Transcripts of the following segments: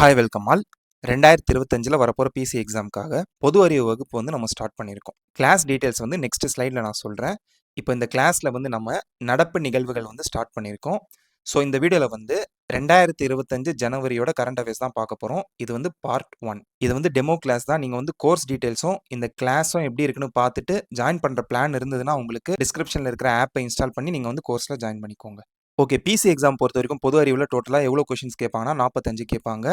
Hi welcome all ரெண்டாயிரத்தி இருபத்தஞ்சில் வரப்போகிற பிசி எக்ஸாமுக்காக பொது அறிவு வகுப்பு வந்து நம்ம ஸ்டார்ட் பண்ணியிருக்கோம். கிளாஸ் டீட்டெயில்ஸ் வந்து நெக்ஸ்ட் ஸ்லைடில் நான் சொல்கிறேன் இப்போ இந்த கிளாஸில் வந்து நம்ம நடப்பு நிகழ்வுகள் வந்து ஸ்டார்ட் பண்ணியிருக்கோம். ஸோ இந்த வீடியோவில் வந்து ரெண்டாயிரத்தி இருபத்தஞ்சு ஜனவரியோட கரண்ட் அஃபேர்ஸ் தான் பார்க்க போகிறோம் இது வந்து பார்ட் ஒன் இது வந்து டெமோ கிளாஸ் தான். நீங்கள் வந்து கோர்ஸ் டீட்டெயில்ஸும் இந்த கிளாஸும் எப்படி இருக்குன்னு பார்த்துட்டு ஜாயின் பண்ணுற பிளான் இருந்ததுன்னா உங்களுக்கு டிஸ்கிரிப்ஷனில் இருக்கிற ஆப்பை இன்ஸ்டால் பண்ணி நீங்கள் வந்து கோர்ஸில் ஜாயின் பண்ணிக்கோங்க. ஓகே பிசி எக்ஸாம் பொறுத்த வரைக்கும் பொது அறிவில் டோட்டலாக எவ்வளோ கொஷின்ஸ் கேட்பாங்கன்னா நாற்பத்தஞ்சு கேட்பாங்க.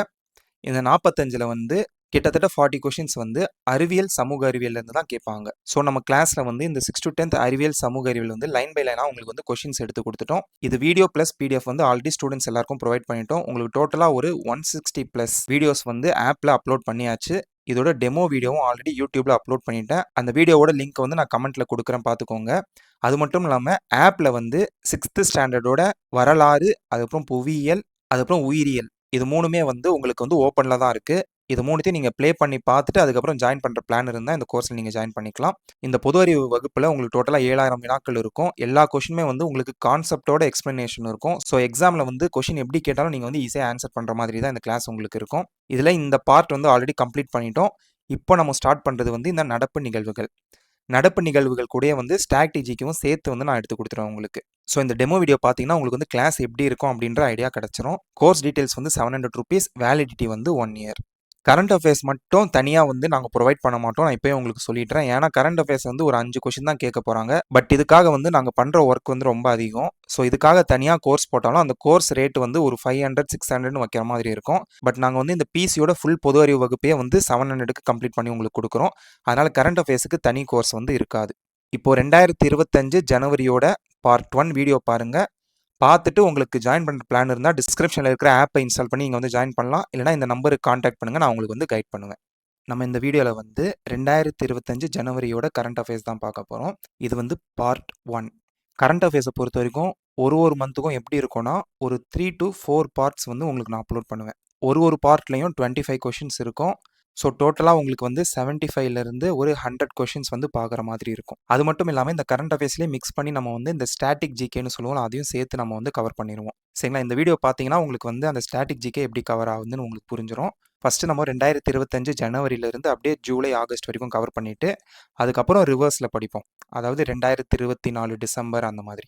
இந்த நாற்பத்தஞ்சில் வந்து கிட்டத்தட்ட ஃபார்ட்டி கொஷின்ஸ் வந்து அறிவியல் சமூக அறிவியல்லேருந்து தான் கேட்பாங்க. ஸோ நம்ம கிளாஸில் வந்து இந்த சிக்ஸ் டு டென்த் அறிவியல் சமூக அறிவியல் வந்து லைன் பை லைனாக உங்களுக்கு வந்து கொஷின்ஸ் எடுத்து கொடுத்துட்டோம். இது வீடியோ ப்ளஸ் பிடிஎஃப் வந்து ஆல்ரெடி ஸ்டூடெண்ட்ஸ் எல்லாருக்கும் ப்ரொவைட் பண்ணிட்டோம். உங்களுக்கு டோட்டலாக ஒரு ஒன் சிக்ஸ்டி ப்ளஸ் வீடியோஸ் வந்து ஆப்பில் அப்லோட் பண்ணியாச்சு. இதோட டெமோ வீடியோவும் ஆல்ரெடி யூடியூப்ல அப்லோட் பண்ணிட்டேன். அந்த வீடியோவோட லிங்க் வந்து நான் கமெண்ட்ல கொடுக்குறேன் பார்த்துக்கோங்க. அது மட்டும் இல்லாமல் ஆப்பில் வந்து சிக்ஸ்த்து ஸ்டாண்டர்டோட வரலாறு அதுக்கப்புறம் புவியியல் அதுக்கப்புறம் உயிரியல். இது மூணுமே வந்து உங்களுக்கு வந்து ஓப்பனில் தான் இருக்குது இது மூணுத்தையும் நீங்கள் ப்ளே பண்ணி பார்த்துட்டு அதுக்கப்புறம் ஜாயின் பண்ணுற பிளான் இருந்தால் இந்த கோர்ஸில் நீங்கள் ஜாயின் பண்ணிக்கலாம். இந்த பொது அறிவு வகுப்பில் உங்களுக்கு டோட்டலாக ஏழாயிரம் வினாக்கள் இருக்கும். எல்லா கொஷினுமே வந்து உங்களுக்கு கான்செப்டோட எக்ஸ்ப்ளனேஷன் இருக்கும். ஸோ எக்ஸாமில் வந்து கொஷின் எப்படி கேட்டாலும் நீங்கள் வந்து ஈஸியாக ஆன்சர் பண்ணுற மாதிரி தான் இந்த கிளாஸ் உங்களுக்கு இருக்கும். இதில் இந்த பார்ட் வந்து ஆல்ரெடி கம்ப்ளீட் பண்ணிட்டோம். இப்போ நம்ம ஸ்டார்ட் பண்ணுறது வந்து இந்த நடப்பு நிகழ்வுகள். நடப்பு நிகழ்வுகள் கூட வந்து ஸ்ட்ராட்டஜிக்கும் சேர்த்து வந்து நான் எடுத்து கொடுத்துருவேன் உங்களுக்கு. ஸோ இந்த டெமோ வீடியோ பார்த்தீங்கன்னா உங்களுக்கு வந்து கிளாஸ் எப்படி இருக்கும் அப்படின்ற ஐடியா கிடச்சிரும். கோர்ஸ் டீட்டெயில்ஸ் வந்து செவன் ஹண்ட்ரட் ருபீஸ் வேலிடிட்டி வந்து ஒன் இயர் கரண்ட் அஃபேர்ஸ் மட்டும் தனியாக வந்து நாங்கள் ப்ரொவைட் பண்ண மாட்டோம். நான் இப்போயே உங்களுக்கு சொல்லிடுறேன். ஏன்னா கரண்ட் அஃபேர்ஸ் வந்து ஒரு அஞ்சு கொஷின் தான் கேட்க போகிறாங்க பட் இதுக்காக வந்து நாங்கள் பண்ணுற ஒர்க் வந்து ரொம்ப அதிகம். ஸோ இதுக்காக தனியாக கோர்ஸ் போட்டாலும் அந்த கோர்ஸ் ரேட் வந்து ஒரு ஃபைவ் ஹண்ட்ரட் சிக்ஸ் ஹண்ட்ரட்னு வைக்கிற மாதிரி இருக்கும். பட் நாங்கள் வந்து இந்த பிசியோட ஃபுல் பொது அறிவு வகுப்பே வந்து செவன் ஹண்ட்ரடுக்கு கம்ப்ளீட் பண்ணி உங்களுக்கு கொடுக்குறோம். அதனால் கரண்ட் அஃபேர்ஸுக்கு தனி கோர்ஸ் வந்து இருக்காது. இப்போ ரெண்டாயிரத்தி இருபத்தஞ்சு ஜனவரியோட பார்ட் ஒன் வீடியோ பாருங்கள் பார்த்துட்டு உங்களுக்கு ஜாயின் பண்ணுற பிளான் இருந்தால் டிஸ்கிரிப்ஷனில் இருக்கிற ஆப்பை இன்ஸ்டால் பண்ணி நீங்கள் வந்து ஜாயின் பண்ணலாம். இல்லைனா இந்த நம்பருக்கு காண்டாக்ட் பண்ணுங்கள் நான் உங்களுக்கு வந்து கைட் பண்ணுவேன். நம்ம இந்த வீடியோவில் வந்து ரெண்டாயிரத்தி இருபத்தஞ்சு ஜனவரியோட கரண்ட் அஃபேர்ஸ் தான் பார்க்க போகிறோம் இது வந்து பார்ட் ஒன் கரண்ட் அஃபேர்ஸை பொறுத்த வரைக்கும் ஒரு ஒரு மந்த்துக்கும் எப்படி இருக்கும்னா ஒரு த்ரீ டு ஃபோர் பார்ட்ஸ் வந்து உங்களுக்கு நான் அப்லோட் பண்ணுவேன். ஒரு ஒரு பார்ட்லேயும் டுவெண்ட்டி ஃபைவ் கொஷின்ஸ் இருக்கும். ஸோ டோட்டலாக உங்களுக்கு வந்து செவன்ட்டி ஃபைவ்லேருந்து ஒரு ஹண்ட்ரட் கொஷின்ஸ் வந்து பார்க்குற மாதிரி இருக்கும். அது மட்டும் இல்லாமல் இந்த கரண்ட் அஃபேர்ஸ்லேயே மிக்ஸ் பண்ணி நம்ம வந்து இந்த ஸ்டாட்டிக் ஜிகேன்னு சொல்லுவோம் அதையும் சேர்த்து நம்ம வந்து கவர் பண்ணிடுவோம் சரிங்களா? இந்த வீடியோ பார்த்தீங்கன்னா உங்களுக்கு வந்து அந்த ஸ்டாட்டிக் ஜிகே எப்படி கவர் ஆகுதுன்னு உங்களுக்கு புரிஞ்சிடும் ஃபஸ்ட்டு நம்ம ரெண்டாயிரத்தி இருபத்தஞ்சு ஜனவரியிலேருந்து அப்படியே ஜூலை ஆகஸ்ட் வரைக்கும் கவர் பண்ணிவிட்டு அதுக்கப்புறம் ரிவர்ஸில் படிப்போம். அதாவது ரெண்டாயிரத்தி இருபத்தி நாலு டிசம்பர் அந்த மாதிரி.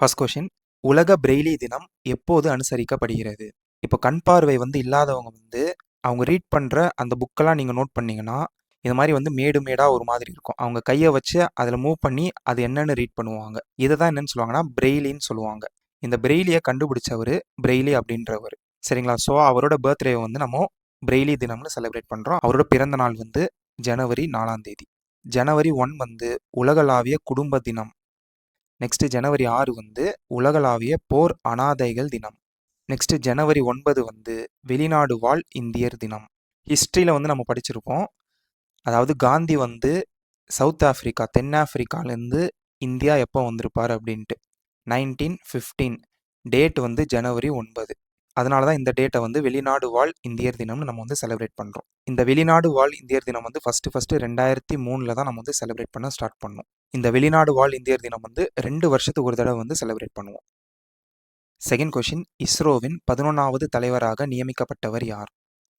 ஃபஸ்ட் கொஷின் உலக பிரெய்லி தினம் எப்போது அனுசரிக்கப்படுகிறது? இப்போ கண் பார்வை வந்து இல்லாதவங்க வந்து அவங்க ரீட் பண்ணுற அந்த புக்கெல்லாம் நீங்கள் நோட் பண்ணிங்கன்னா இது மாதிரி வந்து மேடு மேடாக ஒரு மாதிரி இருக்கும். அவங்க கையை வச்சு அதில் மூவ் பண்ணி அது என்னென்னு ரீட் பண்ணுவாங்க. இதை தான் என்னென்னு சொல்லுவாங்கன்னா பிரெய்லின்னு சொல்லுவாங்க. இந்த பிரெய்லியை கண்டுபிடிச்சவர் பிரெய்லி அப்படின்றவர். சரிங்களா? ஸோ அவரோட பர்த்டேவை வந்து நம்ம பிரெய்லி தினம்னு செலிப்ரேட் பண்ணுறோம் அவரோட பிறந்த நாள் வந்து ஜனவரி நாலாம் தேதி. ஜனவரி ஒன் வந்து உலகளாவிய குடும்ப தினம். நெக்ஸ்ட் ஜனவரி ஆறு வந்து உலகளாவிய போர் அனாதைகள் தினம். நெக்ஸ்ட் ஜனவரி ஒன்பது வந்து வெளிநாடு வாழ் இந்தியர் தினம். ஹிஸ்ட்ரியில் வந்து நம்ம படிச்சிருப்போம். அதாவது காந்தி வந்து சவுத் ஆஃப்ரிக்கா தென்னாப்பிரிக்காலேருந்து இந்தியா எப்போ வந்திருப்பார் அப்படின்ட்டு. நைன்டீன் ஃபிஃப்டீன் டேட் வந்து ஜனவரி ஒன்பது. அதனால தான் இந்த டேட்டை வந்து வெளிநாடு வாழ் இந்தியர் தினம்னு நம்ம வந்து செலிப்ரேட் பண்ணுறோம் இந்த வெளிநாடு வாழ் இந்தியர் தினம் வந்து ஃபஸ்ட்டு ஃபஸ்ட்டு ரெண்டாயிரத்தி மூணில் தான் நம்ம வந்து செலிப்ரேட் பண்ண ஸ்டார்ட் பண்ணோம். இந்த வெளிநாடு வாழ் இந்தியர் தினம் வந்து ரெண்டு வருஷத்துக்கு ஒரு தடவை வந்து செலிப்ரேட் பண்ணுவோம். செகண்ட் கொஷின் இஸ்ரோவின் பதினொன்றாவது தலைவராக நியமிக்கப்பட்டவர் யார்?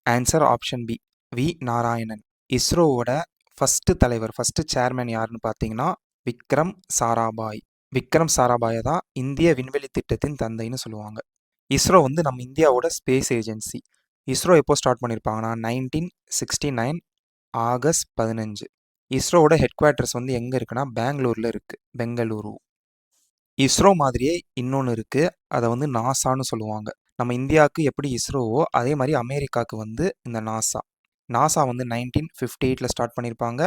Answer option B V Narayanan. இஸ்ரோவோட first தலைவர் ஃபஸ்ட்டு சேர்மேன் யாருன்னு பார்த்தீங்கன்னா விக்ரம் சாராபாய். விக்ரம் சாராபாயை தான் இந்திய விண்வெளி திட்டத்தின் தந்தைன்னு சொல்லுவாங்க. இஸ்ரோ வந்து நம்ம இந்தியாவோட ஸ்பேஸ் ஏஜென்சி இஸ்ரோ எப்போ ஸ்டார்ட் பண்ணியிருப்பாங்கன்னா நைன்டீன் சிக்ஸ்டி நைன் ஆகஸ்ட் பதினஞ்சு. இஸ்ரோவோட ஹெட் குவார்ட்டர்ஸ் வந்து எங்கே இருக்குன்னா பெங்களூரில் இருக்குது பெங்களூரு. இஸ்ரோ மாதிரியே இன்னொன்று இருக்குது அதை வந்து நாசான்னு சொல்லுவாங்க. நம்ம இந்தியாவுக்கு எப்படி இஸ்ரோவோ அதே மாதிரி அமெரிக்காவுக்கு வந்து இந்த நாசா. நாசா வந்து நைன்டீன் ஃபிஃப்டி எயிட்டில் ஸ்டார்ட் பண்ணியிருப்பாங்க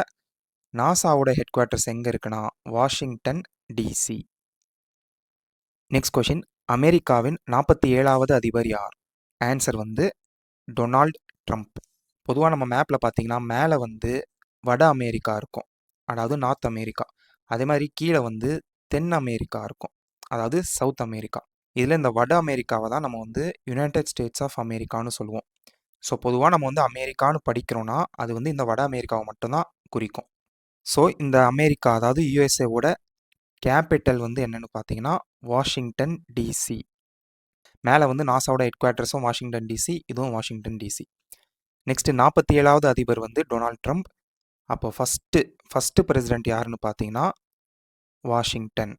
நாசாவோட ஹெட் குவார்ட்டர்ஸ் எங்கே இருக்குன்னா வாஷிங்டன் டிசி. நெக்ஸ்ட் கொஷின் அமெரிக்காவின் நாற்பத்தி ஏழாவது அதிபர் யார்? ஆன்சர் வந்து டொனால்ட் ட்ரம்ப். பொதுவாக நம்ம மேப்பில் பார்த்தீங்கன்னா மேலே வந்து வட அமெரிக்கா இருக்கும். அதாவது நார்த் அமெரிக்கா. அதே மாதிரி கீழே வந்து தென் அமெரிக்கா இருக்கும். அதாவது சவுத் அமெரிக்கா. இதில் இந்த வட அமெரிக்காவை தான் நம்ம வந்து யுனைடெட் ஸ்டேட்ஸ் ஆஃப் அமெரிக்கான்னு சொல்லுவோம். ஸோ பொதுவாக நம்ம வந்து அமெரிக்கான்னு படிக்கிறோன்னா அது வந்து இந்த வட அமெரிக்காவை மட்டும்தான் குறிக்கும். ஸோ இந்த அமெரிக்கா அதாவது யூஎஸ்ஏவோட கேபிட்டல் வந்து என்னென்னு பார்த்தீங்கன்னா வாஷிங்டன் டிசி மேலே வந்து நாசாவோட ஹெட் குவார்ட்டர்ஸும் வாஷிங்டன் டிசி இதுவும் வாஷிங்டன் டிசி நெக்ஸ்ட்டு நாற்பத்தி ஏழாவது அதிபர் வந்து டொனால்ட் ட்ரம்ப் அப்போ ஃபஸ்ட்டு ஃபஸ்ட்டு பிரசிடென்ட் யாருன்னு பார்த்தீங்கன்னா வாஷிங்டன்.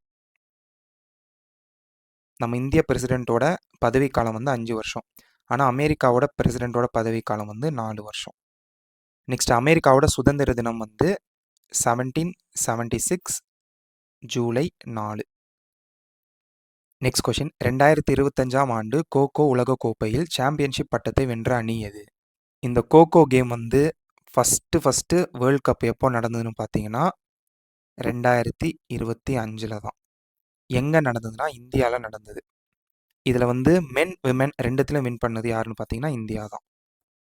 நம்ம இந்திய பிரசிடெண்ட்டோட பதவிக்காலம் வந்து அஞ்சு வருஷம். ஆனால் அமெரிக்காவோட பிரசிடெண்ட்டோட பதவிக்காலம் வந்து நாலு வருஷம். நெக்ஸ்ட் அமெரிக்காவோட சுதந்திர தினம் வந்து செவன்டீன் செவன்டி சிக்ஸ் ஜூலை நாலு. நெக்ஸ்ட் கொஷின் ரெண்டாயிரத்தி இருபத்தஞ்சாம் ஆண்டு கோகோ உலகக்கோப்பையில் சாம்பியன்ஷிப் பட்டத்தை வென்ற அணி எது? இந்த கோகோ கேம் வந்து ஃபஸ்ட்டு ஃபஸ்ட்டு வேர்ல்ட் கப் எப்போ நடந்ததுன்னு பார்த்தீங்கன்னா ரெண்டாயிரத்தி இருபத்தி அஞ்சில் தான். எங்கே நடந்ததுன்னா இந்தியாவில் நடந்தது. இதில் வந்து மென் விமென் ரெண்டுத்துலையும் வின் பண்ணது யாருன்னு பார்த்தீங்கன்னா இந்தியா தான்.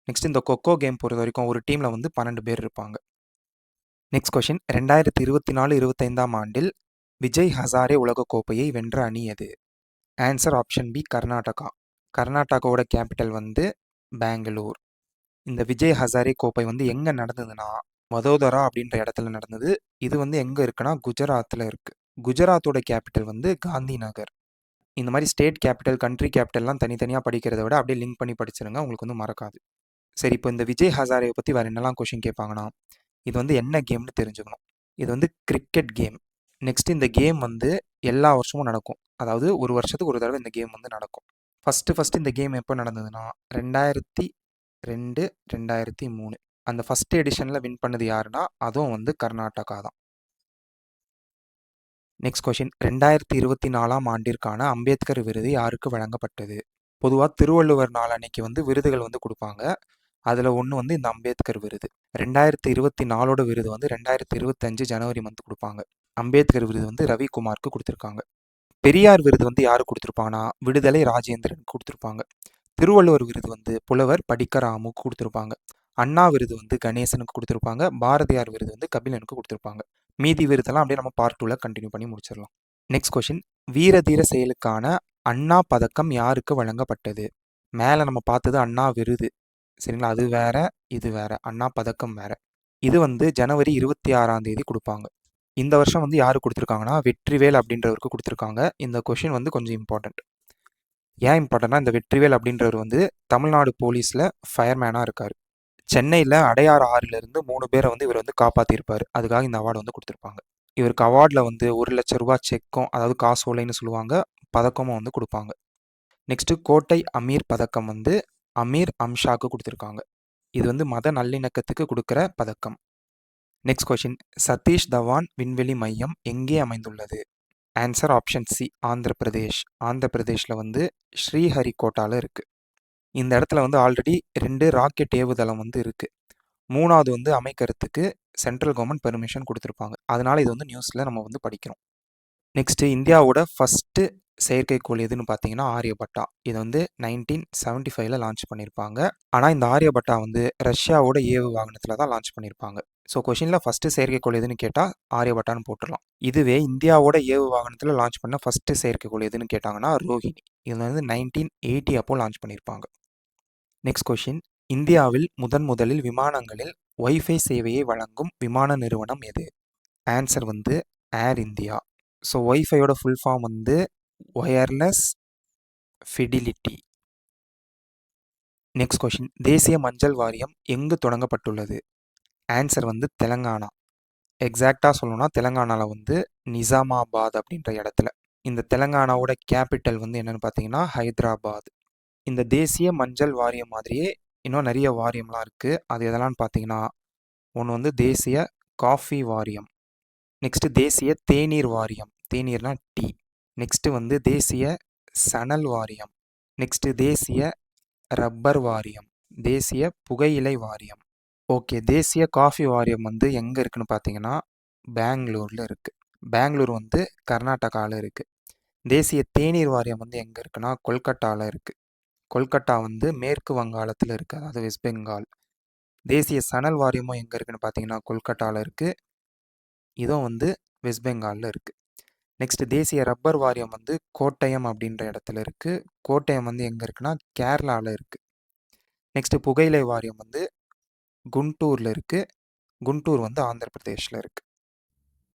நெக்ஸ்ட் இந்த கொக்கோ கேம் பொறுத்த வரைக்கும் ஒரு டீமில் வந்து பன்னெண்டு பேர் இருப்பாங்க. நெக்ஸ்ட் கொஷின் ரெண்டாயிரத்தி இருபத்தி நாலு இருபத்தைந்தாம் ஆண்டில் விஜய் ஹசாரே உலகக்கோப்பையை வென்ற அணி எது? Answer option B Karnataka. கர்நாடகாவோட capital வந்து பெங்களூர். இந்த விஜய் ஹசாரே கோப்பை வந்து எங்கே நடந்ததுன்னா வதோதரா அப்படின்ற இடத்துல நடந்தது. இது வந்து எங்கே இருக்குன்னா குஜராத்தில் இருக்குது குஜராத்தோட கேபிட்டல் வந்து காந்தி நகர் இந்த மாதிரி ஸ்டேட் கேபிட்டல் கண்ட்ரி கேபிட்டல்லாம் தனித்தனியாக படிக்கிறத விட அப்படியே லிங்க் பண்ணி படிச்சிருங்க. உங்களுக்கு வந்து மறக்காது. சரி இப்போ இந்த விஜய் ஹசாரேவை பற்றி வேறு என்னெல்லாம் கொஷின் கேட்பாங்கன்னா இது வந்து என்ன கேம்னு தெரிஞ்சுக்கணும். இது வந்து கிரிக்கெட் கேம் நெக்ஸ்ட் இந்த கேம் வந்து எல்லா வருஷமும் நடக்கும். அதாவது ஒரு வருஷத்துக்கு ஒரு தடவை இந்த கேம் வந்து நடக்கும். ஃபஸ்ட்டு ஃபஸ்ட்டு இந்த கேம் எப்போ நடந்ததுன்னா ரெண்டாயிரத்தி ரெண்டு ரெண்டாயிரத்தி மூணு. அந்த ஃபஸ்ட் எடிஷனில் வின் பண்ணது யாருன்னா அதுவும் வந்து கர்நாடகா தான். நெக்ஸ்ட் கொஷின் ரெண்டாயிரத்தி இருபத்தி நாலாம் ஆண்டிற்கான அம்பேத்கர் விருது யாருக்கு வழங்கப்பட்டது? பொதுவாக திருவள்ளுவர் நாள் அன்னைக்கு வந்து விருதுகள் வந்து கொடுப்பாங்க. அதில் ஒன்று வந்து இந்த அம்பேத்கர் விருது. ரெண்டாயிரத்தி இருபத்தி நாலோட விருது வந்து ரெண்டாயிரத்தி இருபத்தஞ்சு ஜனவரி மந்த் கொடுப்பாங்க. அம்பேத்கர் விருது வந்து ரவிக்குமாருக்கு கொடுத்துருக்காங்க. பெரியார் விருது வந்து யாருக்கு கொடுத்துருப்பாங்கன்னா விடுதலை ராஜேந்திரன் கொடுத்துருப்பாங்க. திருவள்ளுவர் விருது வந்து புலவர் படிக்கராமுக்கு கொடுத்துருப்பாங்க. அண்ணா விருது வந்து கணேசனுக்கு கொடுத்துருப்பாங்க. பாரதியார் விருது வந்து கபிலனுக்கு கொடுத்துருப்பாங்க. மீதி விருதெல்லாம் அப்படியே நம்ம பார்ட் டூவில் கண்டினியூ பண்ணி முடிச்சிடலாம். நெக்ஸ்ட் கொஷின் வீரதீர செயலுக்கான அண்ணா பதக்கம் யாருக்கு வழங்கப்பட்டது? மேலே நம்ம பார்த்தது அண்ணா விருது. சரிங்களா? அது வேற இது வேற. அண்ணா பதக்கம் வேற. இது வந்து ஜனவரி இருபத்தி ஆறாம் தேதி கொடுப்பாங்க. இந்த வருஷம் வந்து யாரு கொடுத்துருக்காங்கன்னா வெற்றிவேல் அப்படின்றவருக்கு கொடுத்துருக்காங்க. இந்த கொஷின் வந்து கொஞ்சம் இம்பார்ட்டண்ட் ஏன் இம்பார்ட்டன்னா இந்த வெற்றிவேல் அப்படின்றவர் வந்து தமிழ்நாடு போலீஸில் ஃபயர்மேனாக இருக்கார். சென்னையில் அடையாறு ஆறிலிருந்து மூணு பேரை வந்து இவர் வந்து காப்பாற்றிருப்பார் அதுக்காக இந்த அவார்டு வந்து கொடுத்துருப்பாங்க. இவருக்கு அவார்டில் வந்து ஒரு லட்ச ரூபா செக்கும் அதாவது காசோலைன்னு சொல்லுவாங்க பதக்கமும் வந்து கொடுப்பாங்க. நெக்ஸ்ட்டு கோட்டை அமீர் பதக்கம் வந்து அமீர் அம்ஷாக்கு கொடுத்துருக்காங்க. இது வந்து மத நல்லிணக்கத்துக்கு கொடுக்குற பதக்கம். நெக்ஸ்ட் கொஷின் சதீஷ் தவான் விண்வெளி மையம் எங்கே அமைந்துள்ளது? Answer option C Andhra Pradesh Andhra பிரதேஷில் வந்து ஸ்ரீஹரிகோட்டாவில் இருக்குது இந்த இடத்துல வந்து ஆல்ரெடி ரெண்டு ராக்கெட் ஏவுதளம் வந்து இருக்குது மூணாவது வந்து அமைக்கிறதுக்கு சென்ட்ரல் கவர்மெண்ட் பெர்மிஷன் கொடுத்துருப்பாங்க. அதனால் இது வந்து நியூஸில் நம்ம வந்து படிக்கிறோம். நெக்ஸ்ட்டு இந்தியாவோட ஃபஸ்ட்டு செயற்கைக்கோள் எதுன்னு பார்த்தீங்கன்னா ஆரியபட்டா. இது வந்து நைன்டீன் செவன்டி ஃபைவ்ல லான்ச் பண்ணியிருப்பாங்க ஆனால் இந்த ஆரியபட்டா வந்து ரஷ்யாவோட ஏவு வாகனத்தில் தான் லான்ச் பண்ணியிருப்பாங்க ஸோ கொஷினில் ஃபஸ்ட்டு செயற்கைக்கோள் எதுன்னு கேட்டால் ஆரியபட்டான்னு போட்டுடலாம். இதுவே இந்தியாவோட ஏவு வாகனத்தில் லான்ச் பண்ண ஃபஸ்ட்டு செயற்கைக்கோள் எதுன்னு கேட்டாங்கன்னா ரோஹிணி. இது வந்து நைன்டீன் எயிட்டி அப்போ லான்ச் பண்ணியிருப்பாங்க நெக்ஸ்ட் கொஷின் இந்தியாவில் முதன் முதலில் விமானங்களில் ஒய்ஃபை சேவையை வழங்கும் விமான நிறுவனம் எது? ஆன்சர் வந்து ஏர் இந்தியா ஸோ ஒய்ஃபையோட ஃபுல் ஃபார்ம் வந்து ஒயர்லெஸ் ஃபிடிலிட்டி நெக்ஸ்ட் கொஷின் தேசிய மஞ்சள் வாரியம் எங்கு தொடங்கப்பட்டுள்ளது? ஆன்சர் வந்து தெலங்கானா. எக்ஸாக்டாக சொல்லணும்னா தெலங்கானாவில் வந்து நிசாமாபாத் அப்படின்ற இடத்துல. இந்த தெலங்கானாவோட கேபிட்டல் வந்து என்னென்னு பார்த்தீங்கன்னா ஹைதராபாத். இந்த தேசிய மஞ்சள் வாரியம் மாதிரியே இன்னும் நிறைய வாரியம்லாம் இருக்குது அது எதெல்லாம்னு பார்த்தீங்கன்னா ஒன்று வந்து தேசிய காஃபி வாரியம் நெக்ஸ்ட்டு தேசிய தேநீர் வாரியம் தேநீர்னா டீ நெக்ஸ்ட்டு வந்து தேசிய சணல் வாரியம் நெக்ஸ்ட்டு தேசிய ரப்பர் வாரியம் தேசிய புகையிலை வாரியம். ஓகே தேசிய காஃபி வாரியம் வந்து எங்கே இருக்குன்னு பார்த்தீங்கன்னா பெங்களூரில் இருக்குது பெங்களூர் வந்து கர்நாடகாவில் இருக்குது தேசிய தேநீர் வாரியம் வந்து எங்கே இருக்குன்னா கொல்கட்டாவில் இருக்குது கொல்கட்டா வந்து மேற்கு வங்காளத்தில் இருக்குது அதாவது வெஸ்ட் பெங்கால். தேசிய சணல் வாரியமும் எங்கே இருக்குன்னு பார்த்தீங்கன்னா கொல்கட்டாவில் இருக்குது இதுவும் வந்து வெஸ்ட் பெங்காலில் இருக்குது நெக்ஸ்ட் தேசிய ரப்பர் வாரியம் வந்து கோட்டயம் அப்படின்ற இடத்துல இருக்குது கோட்டயம் வந்து எங்கே இருக்குன்னா கேரளாவில் இருக்குது நெக்ஸ்ட் புகையிலை வாரியம் வந்து குண்டூரில் இருக்குது குண்டூர் வந்து ஆந்திர பிரதேஷில் இருக்குது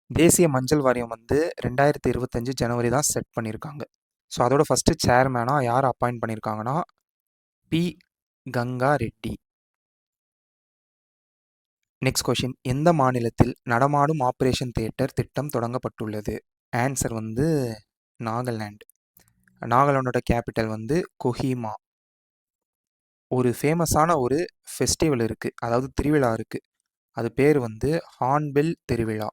தேசிய மஞ்சள் வாரியம் வந்து ரெண்டாயிரத்தி இருபத்தஞ்சு ஜனவரி தான் செட் பண்ணியிருக்காங்க ஸோ அதோட ஃபஸ்ட்டு சேர்மேனாக யார் அப்பாயிண்ட் பண்ணியிருக்காங்கன்னா B Ganga Reddy next question எந்த மாநிலத்தில் நடமாடும் ஆப்ரேஷன் தியேட்டர் திட்டம் தொடங்கப்பட்டுள்ளது? ஆன்சர் வந்து நாகாலாண்ட் நாகாலாண்டோட கேபிட்டல் வந்து கொஹிமா. ஒரு ஃபேமஸான ஒரு ஃபெஸ்டிவல் இருக்குது அதாவது திருவிழா இருக்குது அது பேர் வந்து ஹார்ன்பில் திருவிழா.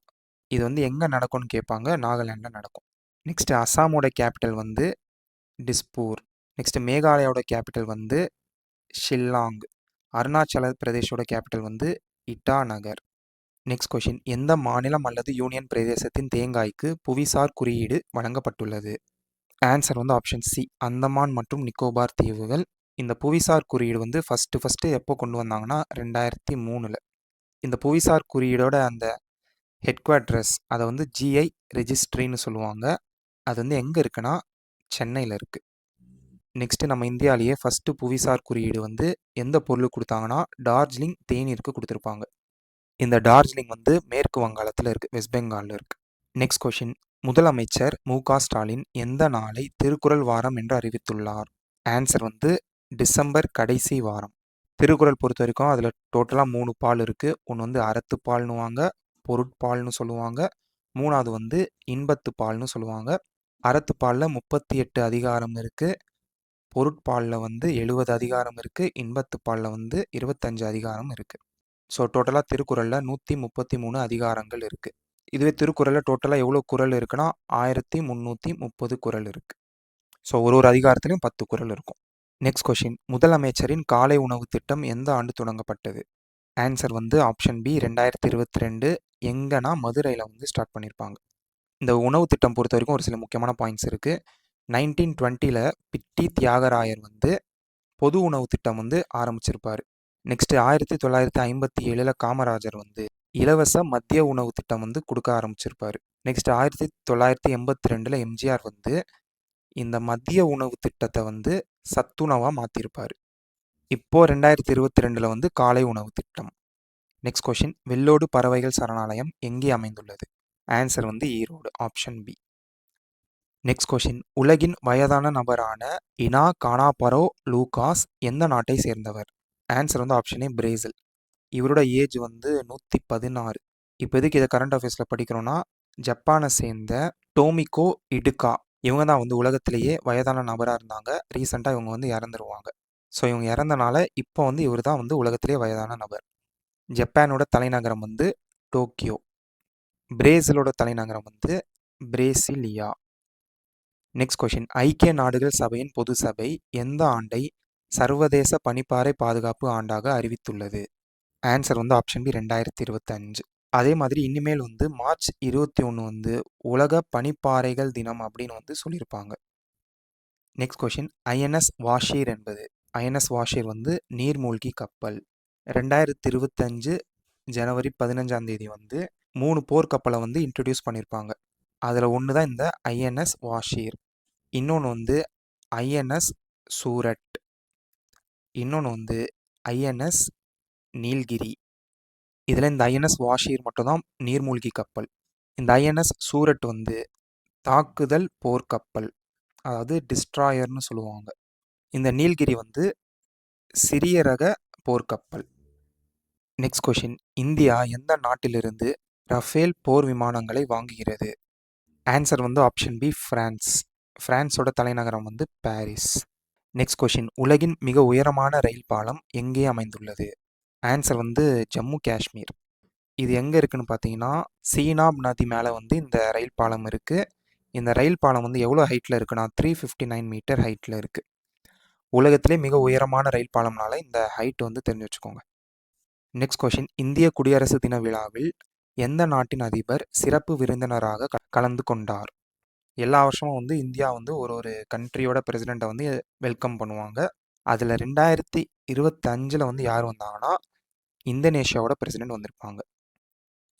இது வந்து எங்கே நடக்கும்னு கேட்பாங்க நாகாலாண்டில் நடக்கும். நெக்ஸ்ட்டு அஸ்ஸாமோட கேபிட்டல் வந்து டிஸ்பூர் நெக்ஸ்ட்டு மேகாலயாவோட கேபிட்டல் வந்து ஷில்லாங். அருணாச்சல பிரதேஷோட கேபிட்டல் வந்து இட்டாநகர். நெக்ஸ்ட் கொஷின் எந்த மாநிலம் அல்லது யூனியன் பிரதேசத்தின் தேங்காய்க்கு புவிசார் குறியீடு வழங்கப்பட்டுள்ளது? ஆன்சர் வந்து ஆப்ஷன் சி அந்தமான் மற்றும் நிக்கோபார் தீவுகள். இந்த புவிசார் குறியீடு வந்து ஃபஸ்ட்டு ஃபஸ்ட்டு எப்போ கொண்டு வந்தாங்கன்னா ரெண்டாயிரத்தி மூணில் இந்த புவிசார் குறியீடோட அந்த ஹெட் குவார்ட்டர்ஸ் அதை வந்து ஜிஐ ரெஜிஸ்ட்ரின்னு சொல்லுவாங்க. அது வந்து எங்கே இருக்குன்னா சென்னையில் இருக்குது நெக்ஸ்ட்டு நம்ம இந்தியாவிலேயே ஃபஸ்ட்டு புவிசார் குறியீடு வந்து எந்த பொருள் கொடுத்தாங்கன்னா டார்ஜிலிங் தேநீருக்கு கொடுத்துருப்பாங்க. இந்த டார்ஜிலிங் வந்து மேற்கு வங்காளத்தில் இருக்குது வெஸ்ட் பெங்காலில் இருக்குது நெக்ஸ்ட் கொஷின் முதலமைச்சர் மு க ஸ்டாலின் எந்த நாளை திருக்குறள் வாரம் என்று அறிவித்துள்ளார்? ஆன்சர் வந்து டிசம்பர் கடைசி வாரம். திருக்குறள் பொறுத்த வரைக்கும் அதில் டோட்டலாக மூணு பால் இருக்குது ஒன்று வந்து அறத்துப்பால்னுவாங்க பொருட்பால்னு சொல்லுவாங்க. மூணாவது வந்து இன்பத்து பால்னு சொல்லுவாங்க. அறத்துப்பாலில் முப்பத்தி எட்டு அதிகாரம் இருக்குது பொருட்பாலில் வந்து எழுபது அதிகாரம் இருக்குது இன்பத்துப்பாலில் வந்து இருபத்தஞ்சு அதிகாரம் இருக்குது ஸோ டோட்டலாக திருக்குறளில் நூற்றி முப்பத்தி மூணு அதிகாரங்கள் இருக்குது இதுவே திருக்குறளில் டோட்டலாக எவ்வளோ குறள் இருக்குன்னா ஆயிரத்தி முந்நூற்றி முப்பது குறள் இருக்குது ஸோ ஒரு ஒரு அதிகாரத்துலையும் பத்து குறள் இருக்கும். நெக்ஸ்ட் கொஷின் முதலமைச்சரின் காலை உணவு திட்டம் எந்த ஆண்டு தொடங்கப்பட்டது? ஆன்சர் வந்து ஆப்ஷன் பி ரெண்டாயிரத்தி இருபத்தி ரெண்டு எங்கன்னா மதுரையில் வந்து ஸ்டார்ட் பண்ணியிருப்பாங்க இந்த உணவு திட்டம் பொறுத்த வரைக்கும் ஒரு சில முக்கியமான பாயிண்ட்ஸ் இருக்குது நைன்டீன் டுவெண்ட்டியில் பிட்டி தியாகராயர் வந்து பொது உணவு திட்டம் வந்து ஆரம்பிச்சிருப்பார். நெக்ஸ்ட் ஆயிரத்தி தொள்ளாயிரத்தி ஐம்பத்தி ஏழில் காமராஜர் வந்து இலவச மத்திய உணவு திட்டம் வந்து கொடுக்க ஆரம்பிச்சிருப்பார். நெக்ஸ்ட் ஆயிரத்தி தொள்ளாயிரத்தி எண்பத்தி ரெண்டில் எம்ஜிஆர் வந்து இந்த மத்திய உணவு திட்டத்தை வந்து சத்துணவாக மாற்றிருப்பார் இப்போது ரெண்டாயிரத்தி இருபத்தி ரெண்டில் வந்து காலை உணவு திட்டம். நெக்ஸ்ட் கொஷின் வெள்ளோடு பறவைகள் சரணாலயம் எங்கே அமைந்துள்ளது? ஆன்சர் வந்து Erode option B next question உலகின் வயதான நபரான இனா கானாபரோ லூகாஸ் எந்த நாட்டை சேர்ந்தவர்? ஆன்சர் வந்து ஆப்ஷனே பிரேசில் இவரோட ஏஜ் வந்து நூற்றி பதினாறு இப்போ எதுக்கு இதை கரண்ட் அஃபேர்ஸில் படிக்கிறோன்னா ஜப்பானை சேர்ந்த டோமிகோ இடுகா. இவங்க தான் வந்து உலகத்திலேயே வயதான நபராக இருந்தாங்க. ரீசெண்டாக இவங்க வந்து இறந்துருவாங்க. ஸோ இவங்க இறந்தனால இப்போ வந்து இவர் தான் வந்து உலகத்திலே வயதான நபர். ஜப்பானோட தலைநகரம் வந்து டோக்கியோ. பிரேசிலோட தலைநகரம் வந்து பிரேசிலியா. நெக்ஸ்ட் கொஷின் ஐக்கிய நாடுகள் சபையின் பொது சபை எந்த ஆண்டை சர்வதேச பனிப்பாறை பாதுகாப்பு ஆண்டாக அறிவித்துள்ளது? ஆன்சர் வந்து ஆப்ஷன் பி ரெண்டாயிரத்தி இருபத்தஞ்சு அதே மாதிரி இனிமேல் வந்து மார்ச் இருபத்தி ஒன்று வந்து உலக பனிப்பாறைகள் தினம் அப்படின்னு வந்து சொல்லியிருப்பாங்க. நெக்ஸ்ட் கொஷின் ஐஎன்எஸ் வாஷீர் என்பது. ஐஎன்எஸ் வாஷீர் வந்து நீர்மூழ்கி கப்பல். ரெண்டாயிரத்தி இருபத்தஞ்சு ஜனவரி பதினஞ்சாம் தேதி வந்து மூணு போர்க்கப்பலை வந்து இன்ட்ரடியூஸ் பண்ணியிருப்பாங்க அதில் ஒன்று தான் இந்த ஐஎன்எஸ் வாஷீர் இன்னொன்று வந்து ஐஎன்எஸ் சூரட் இன்னொன்று வந்து ஐஎன்எஸ் நீல்கிரி இதில் இந்த ஐஎன்எஸ் வாஷீர் மட்டும்தான் நீர்மூழ்கி கப்பல். இந்த ஐஎன்எஸ் சூரட் வந்து தாக்குதல் போர்க்கப்பல் அதாவது டிஸ்ட்ராயர்னு சொல்லுவாங்க. இந்த நீல்கிரி வந்து சிறிய ரக போர்க்கப்பல் நெக்ஸ்ட் கொஷின் இந்தியா எந்த நாட்டிலிருந்து ரஃபேல் போர் விமானங்களை வாங்குகிறது. ஆன்சர் வந்து ஆப்ஷன் பி ஃப்ரான்ஸ் ஃப்ரான்ஸோட தலைநகரம் வந்து பாரிஸ் நெக்ஸ்ட் கொஷின் உலகின் மிக உயரமான ரயில் பாலம் எங்கே அமைந்துள்ளது? ஆன்சர் வந்து ஜம்மு காஷ்மீர். இது எங்கே இருக்குன்னு பார்த்தீங்கன்னா சீனாப் நதி மேலே வந்து இந்த ரயில் பாலம் இருக்குது இந்த ரயில் பாலம் வந்து எவ்வளோ ஹைட்டில் இருக்குன்னா த்ரீ ஃபிஃப்டி நைன் மீட்டர் ஹைட்டில் இருக்குது உலகத்திலே மிக உயரமான ரயில் பாலம்னால இந்த ஹைட் வந்து தெரிஞ்சு வச்சுக்கோங்க. நெக்ஸ்ட் கொஷின் இந்திய குடியரசு தின விழாவில் எந்த நாட்டின் அதிபர் சிறப்பு விருந்தினராக க- கலந்து கொண்டார்? எல்லா வருஷமும் வந்து இந்தியா வந்து ஒரு ஒரு கண்ட்ரியோட பிரசிடெண்ட்டை வந்து வெல்கம் பண்ணுவாங்க. அதில் ரெண்டாயிரத்தி இருபத்தஞ்சில் வந்து யார் வந்தாங்கன்னா இந்தோனேஷியாவோட பிரசிடெண்ட் வந்திருப்பாங்க.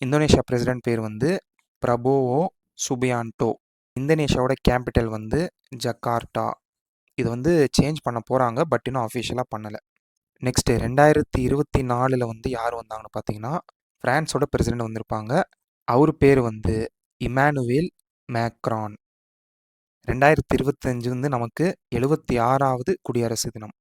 இந்தோனேஷியா பிரசிடெண்ட் பேர் வந்து பிரபோவோ சுபியான்டோ இந்தோனேஷியாவோட கேபிட்டல் வந்து ஜக்கார்டா இது வந்து சேஞ்ச் பண்ண போகிறாங்க பட் இன்னும் அஃபிஷியலாக பண்ணலை. நெக்ஸ்ட்டு ரெண்டாயிரத்தி இருபத்தி நாலில் வந்து யார் வந்தாங்கன்னு பார்த்தீங்கன்னா ஃப்ரான்ஸோட பிரசிடெண்ட் வந்திருப்பாங்க. அவர் பேர் வந்து இமானுவேல் மேக்ரான். ரெண்டாயிரத்தி இருபத்தஞ்சு வந்து நமக்கு எழுபத்தி ஆறாவது குடியரசு தினம்.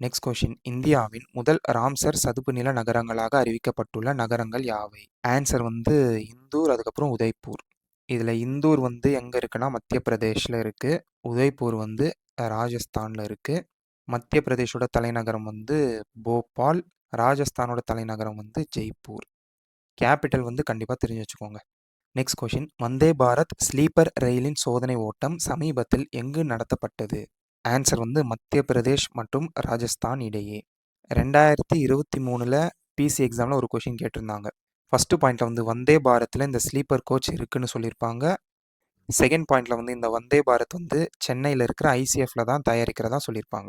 நெக்ஸ்ட் கொஷின் இந்தியாவின் முதல் ராம்சர் சதுப்பு நில நகரங்களாக அறிவிக்கப்பட்டுள்ள நகரங்கள் யாவை? ஆன்சர் வந்து இந்தூர் அதுக்கப்புறம் உதய்பூர். இதில் இந்தூர் வந்து எங்கே இருக்குன்னா மத்திய பிரதேஷில் இருக்குது உதய்பூர் வந்து ராஜஸ்தானில் இருக்குது மத்திய பிரதேஷோட தலைநகரம் வந்து போபால். ராஜஸ்தானோட தலைநகரம் வந்து ஜெய்ப்பூர். கேபிட்டல் வந்து கண்டிப்பாக தெரிஞ்சு வச்சுக்கோங்க. Next question Vande Bharat sleeper ரயிலின் சோதனை ஓட்டம் சமீபத்தில் எங்கு நடத்தப்பட்டது? ஆன்சர் வந்து மத்திய பிரதேஷ் மற்றும் ராஜஸ்தான் இடையே. ரெண்டாயிரத்தி இருபத்தி மூணில் பிசி எக்ஸாமில் ஒரு கொஷின் கேட்டிருந்தாங்க. ஃபஸ்ட்டு பாயிண்ட்டில் வந்து வந்தே பாரத்தில் இந்த ஸ்லீப்பர் கோச் இருக்குன்னு சொல்லியிருப்பாங்க செகண்ட் பாயிண்ட்டில் வந்து இந்த வந்தே பாரத் வந்து சென்னையில் இருக்கிற ஐசிஎஃப்ல தான் தயாரிக்கிறதா சொல்லியிருப்பாங்க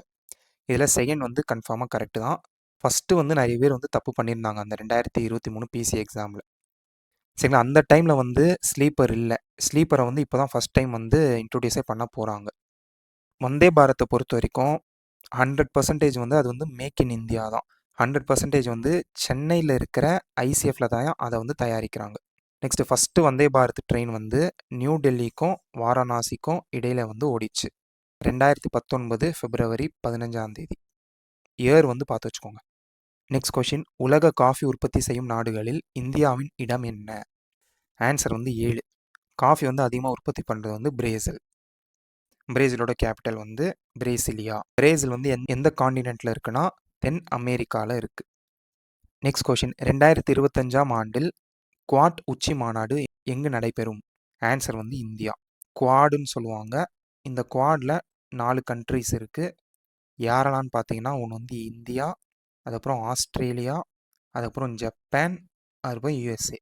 இதில் செகண்ட் வந்து கன்ஃபார்மாக கரெக்டு தான். ஃபஸ்ட்டு வந்து நிறைய பேர் வந்து தப்பு பண்ணியிருந்தாங்க. அந்த ரெண்டாயிரத்தி இருபத்தி மூணு பிசி எக்ஸாமில் சரிங்களா? அந்த டைமில் வந்து ஸ்லீப்பர் இல்லை. ஸ்லீப்பரை வந்து இப்போ தான் ஃபஸ்ட் டைம் வந்து இன்ட்ரொடியூஸே பண்ண போகிறாங்க வந்தே பாரத்தை பொறுத்த வரைக்கும் ஹண்ட்ரட் பர்சன்டேஜ் வந்து அது வந்து மேக் இன் இந்தியா தான். ஹண்ட்ரட் பர்சன்டேஜ் வந்து சென்னையில் இருக்கிற ஐசிஎஃப்ல தான் அதை வந்து தயாரிக்கிறாங்க. Next first Vande Bharat train வந்து நியூ டெல்லிக்கும் வாரணாசிக்கும் இடையில வந்து ஓடிச்சு. ரெண்டாயிரத்தி பத்தொன்பது பிப்ரவரி பதினஞ்சாம் தேதி. இயர் வந்து பார்த்து வச்சுக்கோங்க. நெக்ஸ்ட் கொஷின் உலக காஃபி உற்பத்தி செய்யும் நாடுகளில் இந்தியாவின் இடம் என்ன? ஆன்சர் வந்து ஏழு. காஃபி வந்து அதிகமாக உற்பத்தி பண்ணுறது வந்து பிரேசில் பிரேசிலோட கேபிட்டல் வந்து பிரேசிலியா பிரேசில் வந்து எந் எந்த காண்டினென்ட்டில் இருக்குன்னா தென் அமெரிக்காவில் இருக்குது நெக்ஸ்ட் கொஷின் ரெண்டாயிரத்தி இருபத்தஞ்சாம் ஆண்டில் குவாட் உச்சி மாநாடு எங்கு நடைபெறும்? ஆன்சர் வந்து இந்தியா. குவாடுன்னு சொல்லுவாங்க. இந்த குவாடில் நாலு கண்ட்ரிஸ் இருக்குது யாரெல்லாம்னு பார்த்தீங்கன்னா ஒன்று வந்து இந்தியா அதுக்கப்புறம் ஆஸ்திரேலியா அதுக்கப்புறம் ஜப்பான் அதுக்கப்புறம் யூஎஸ்ஏ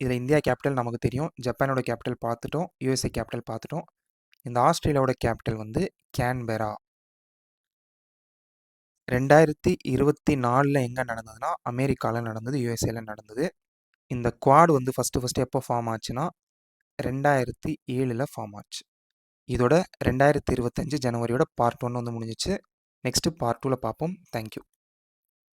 இதில் இந்தியா கேபிட்டல் நமக்கு தெரியும். ஜப்பானோட கேபிட்டல் பார்த்துட்டோம். யூஎஸ்ஏ கேபிட்டல் பார்த்துட்டோம். இந்த ஆஸ்திரேலியாவோட கேபிட்டல் வந்து கேன்பெரா ரெண்டாயிரத்தி இருபத்தி நாலில் எங்கே நடந்ததுன்னா அமெரிக்காவில் நடந்தது யூஎஸ்ஏல நடந்தது. இந்த குவாட் வந்து ஃபஸ்ட்டு ஃபஸ்ட்டு எப்போ ஃபார்ம் ஆச்சுன்னா ரெண்டாயிரத்தி ஏழில் ஃபார்ம் ஆச்சு. இதோட ரெண்டாயிரத்தி இருபத்தஞ்சு ஜனவரியோட பார்ட் ஒன் வந்து முடிஞ்சிச்சு. நெக்ஸ்ட்டு பார்ட் டூவில் பார்ப்போம். தேங்க்யூ